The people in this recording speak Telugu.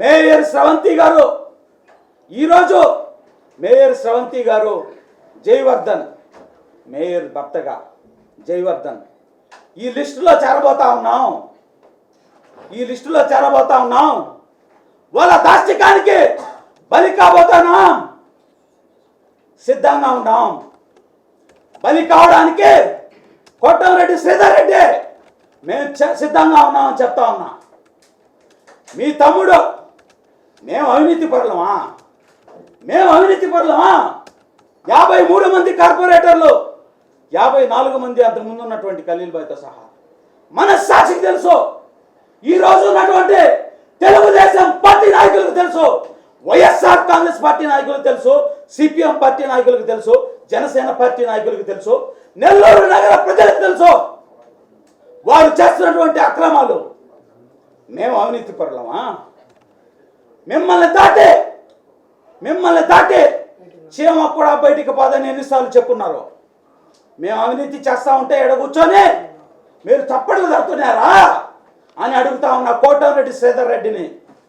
మేయర్ స్రవంతి గారు. ఈరోజు మేయర్ స్రవంతి గారు జయవర్ధన్ మేయర్ భర్తగా జయవర్ధన్. ఈ లిస్టులో చేరబోతా ఉన్నాం. ఈ లిస్టులో చేరబోతా ఉన్నాం. వాళ్ళ దాష్టికానికి బలి కాబోతున్నాం. సిద్ధంగా ఉన్నాం. బలి కావడానికి కోటంరెడ్డి శ్రీధర్ రెడ్డి మేము సిద్ధంగా ఉన్నామని చెప్తా ఉన్నా. మీ తమ్ముడు మేము అవినీతి పరులమా? మేము అవినీతి పరులమా? యాభై మూడు మంది కార్పొరేటర్లు యాభై నాలుగు మంది అంతకు ముందు ఉన్నటువంటి ఖలీల్ బాయ్తో సహా. మన సాక్షికి తెలుసు. ఈ ఉన్నటువంటి తెలుగుదేశం పార్టీ నాయకులకు తెలుసు. వైఎస్ఆర్ కాంగ్రెస్ పార్టీ నాయకులకు తెలుసు. సిపిఎం పార్టీ నాయకులకు తెలుసు. జనసేన పార్టీ నాయకులకు తెలుసు. నెల్లూరు నగర ప్రజలకు తెలుసు. వారు చేస్తున్నటువంటి అక్రమాలు. మేము అవినీతి పరులమా? మిమ్మల్ని దాటే మిమ్మల్ని దాటే చీమ కూడా బయటికి పోదని ఎన్నిసార్లు చెప్పున్నారు. మేము అవినీతి చేస్తా ఉంటే ఎడ కూర్చొని మీరు చప్పట్లు తడుతున్నారా అని అడుగుతా ఉన్న కోటంరెడ్డి శ్రీధర్ రెడ్డిని